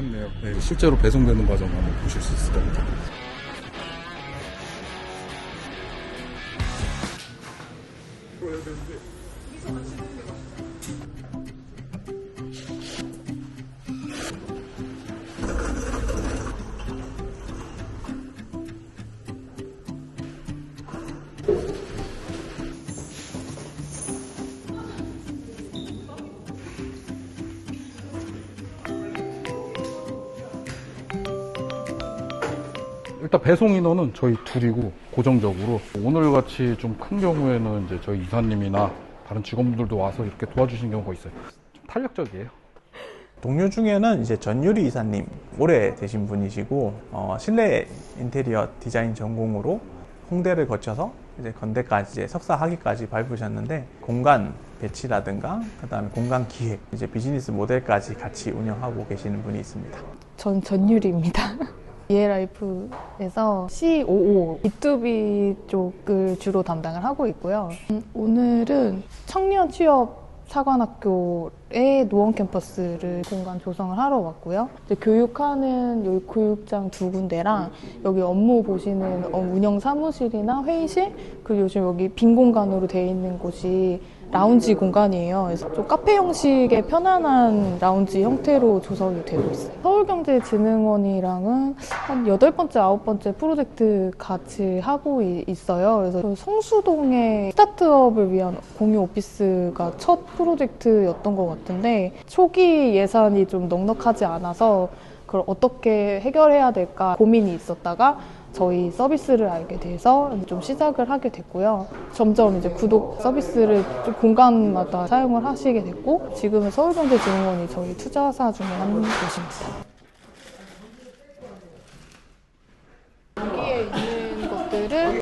하겠네요. 네, 실제로 배송되는 과정을 한번 보실 수 있을 겁니다. 일단 배송 인원은 저희 둘이고 고정적으로 오늘 같이 좀 큰 경우에는 이제 저희 이사님이나 다른 직원분들도 와서 이렇게 도와주시는 경우가 있어요. 좀 탄력적이에요. 동료 중에는 이제 전유리 이사님 오래 되신 분이시고 어, 실내 인테리어 디자인 전공으로 홍대를 거쳐서 이제 건대까지 이제 석사 학위까지 밟으셨는데 공간 배치라든가 그다음에 공간 기획 이제 비즈니스 모델까지 같이 운영하고 계시는 분이 있습니다. 전 전유리입니다. 이에라이프에서 COO, B2B 쪽을 주로 담당을 하고 있고요. 음, 오늘은 청년 취업 사관학교의 노원 캠퍼스를 공간 조성을 하러 왔고요. 교육하는 여기 교육장 두 군데랑 여기 업무 보시는 어, 운영 사무실이나 회의실 그리고 요즘 여기 빈 공간으로 되어 있는 곳이 라운지 공간이에요. 그래서 좀 카페 형식의 편안한 라운지 형태로 조성이 되고 있어요. 서울경제진흥원이랑은 한 여덟 번째, 아홉 번째 프로젝트 같이 하고 이- 있어요. 그래서 그 성수동의 스타트업을 위한 공유 오피스가 첫 프로젝트였던 것 같은데 초기 예산이 좀 넉넉하지 않아서 그걸 어떻게 해결해야 될까 고민이 있었다가 저희 서비스를 알게 돼서 좀 시작을 하게 됐고요. 점점 이제 구독 서비스를 좀 공간마다 사용을 하시게 됐고, 지금은 서울경제진흥원이 저희 투자사 중에 한 곳입니다.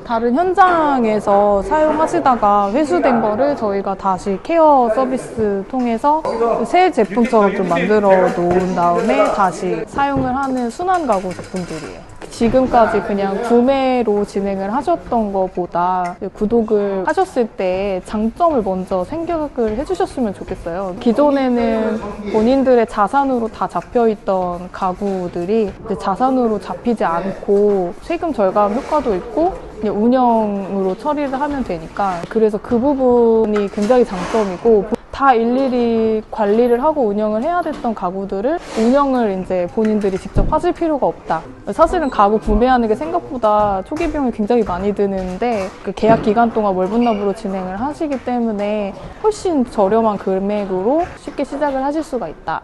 다른 현장에서 사용하시다가 회수된 거를 저희가 다시 케어 서비스 통해서 새 제품처럼 좀 만들어 놓은 다음에 다시 사용을 하는 순환 가구 제품들이에요. 지금까지 그냥 구매로 진행을 하셨던 것보다 구독을 하셨을 때 장점을 먼저 생각을 해주셨으면 좋겠어요. 기존에는 본인들의 자산으로 다 잡혀있던 가구들이 자산으로 잡히지 않고 세금 절감 효과도 있고 운영으로 처리를 하면 되니까 그래서 그 부분이 굉장히 장점이고 다 일일이 관리를 하고 운영을 해야 됐던 가구들을 운영을 이제 본인들이 직접 하실 필요가 없다. 사실은 가구 구매하는 게 생각보다 초기 비용이 굉장히 많이 드는데 그 계약 기간 동안 월분납으로 진행을 하시기 때문에 훨씬 저렴한 금액으로 쉽게 시작을 하실 수가 있다.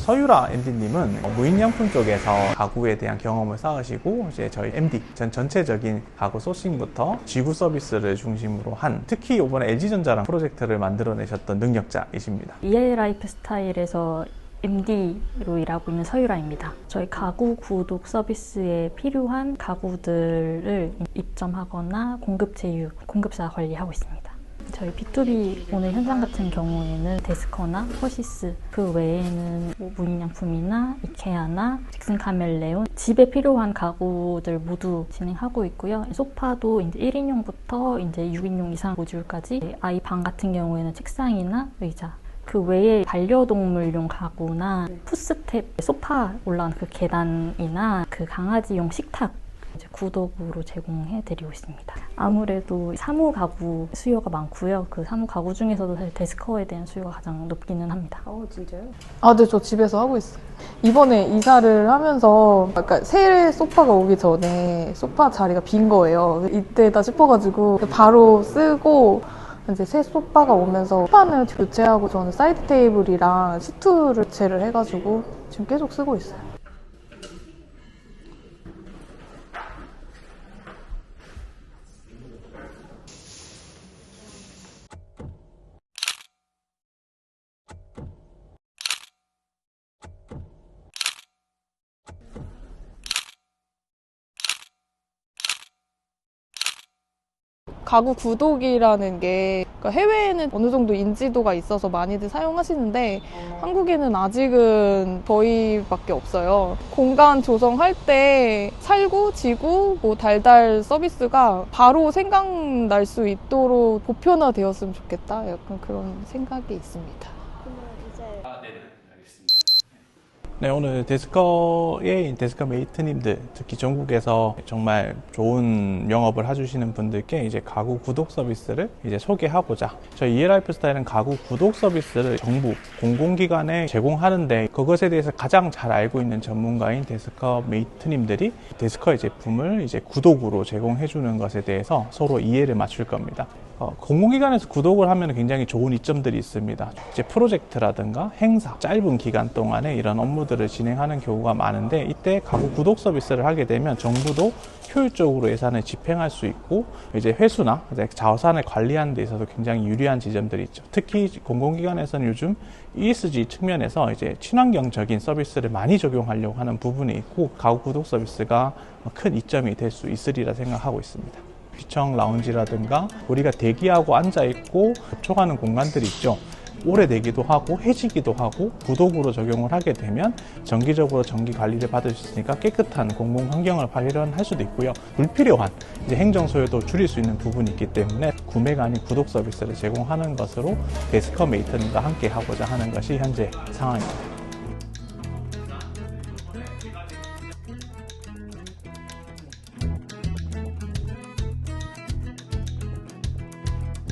서유라 MD님은 무인양품 쪽에서 가구에 대한 경험을 쌓으시고 이제 저희 MD 전 전체적인 가구 소싱부터 지구 서비스를 중심으로 한 특히 이번에 LG전자랑 프로젝트를 만들어내셨던 능력자이십니다. EL 라이프 스타일에서 MD로 일하고 있는 서유라입니다. 저희 가구 구독 서비스에 필요한 가구들을 입점하거나 공급 제휴, 공급사 관리하고 있습니다. 저희 B2B 오늘 현장 같은 경우에는 데스커나 허시스 그 외에는 뭐 무인양품이나 이케아나 잭슨 카멜레온 집에 필요한 가구들 모두 진행하고 있고요. 소파도 이제 1인용부터 이제 6인용 이상 모듈까지 아이 방 같은 경우에는 책상이나 의자 그 외에 반려동물용 가구나 푸스텝 소파 올라가는 그 계단이나 그 강아지용 식탁 이제 구독으로 제공해 드리고 있습니다. 아무래도 사무 가구 수요가 많고요. 그 사무 가구 중에서도 사실 데스커에 대한 수요가 가장 높기는 합니다. 어, 진짜요? 아, 네, 저 집에서 하고 있어요. 이번에 이사를 하면서, 아까 새 소파가 오기 전에 소파 자리가 빈 거예요. 이때다 싶어가지고, 바로 쓰고, 이제 새 소파가 오면서 소파는 교체하고 저는 사이드 테이블이랑 시트를 교체를 해가지고 지금 계속 쓰고 있어요. 가구 구독이라는 게 그러니까 해외에는 어느 정도 인지도가 있어서 많이들 사용하시는데 한국에는 아직은 저희밖에 없어요. 공간 조성할 때 살구, 지구, 뭐 달달 서비스가 바로 생각날 수 있도록 보편화되었으면 좋겠다. 약간 그런 생각이 있습니다. 네, 오늘 데스커의 데스커 메이트님들, 특히 전국에서 정말 좋은 영업을 해주시는 분들께 이제 가구 구독 서비스를 이제 소개하고자 저희 EL라이프 스타일은 가구 구독 서비스를 정부, 공공기관에 제공하는데 그것에 대해서 가장 잘 알고 있는 전문가인 데스커 메이트님들이 데스커의 제품을 이제 구독으로 제공해주는 것에 대해서 서로 이해를 맞출 겁니다. 어, 공공기관에서 구독을 하면 굉장히 좋은 이점들이 있습니다. 이제 프로젝트라든가 행사, 짧은 기간 동안에 이런 업무들을 진행하는 경우가 많은데 이때 가구 구독 서비스를 하게 되면 정부도 효율적으로 예산을 집행할 수 있고 이제 회수나 이제 자산을 관리하는 데 있어서 굉장히 유리한 지점들이 있죠. 특히 공공기관에서는 요즘 ESG 측면에서 이제 친환경적인 서비스를 많이 적용하려고 하는 부분이 있고 가구 구독 서비스가 큰 이점이 될 수 있으리라 생각하고 있습니다. 시청 라운지라든가 우리가 대기하고 앉아 있고 접촉하는 공간들이 있죠. 오래되기도 하고 해지기도 하고 구독으로 적용을 하게 되면 정기적으로 정기 관리를 받을 수 있으니까 깨끗한 공공 환경을 발현할 수도 있고요. 불필요한 이제 행정 소요도 줄일 수 있는 부분이 있기 때문에 구매가 아닌 구독 서비스를 제공하는 것으로 데스커 메이트님과 함께 하고자 하는 것이 현재 상황입니다.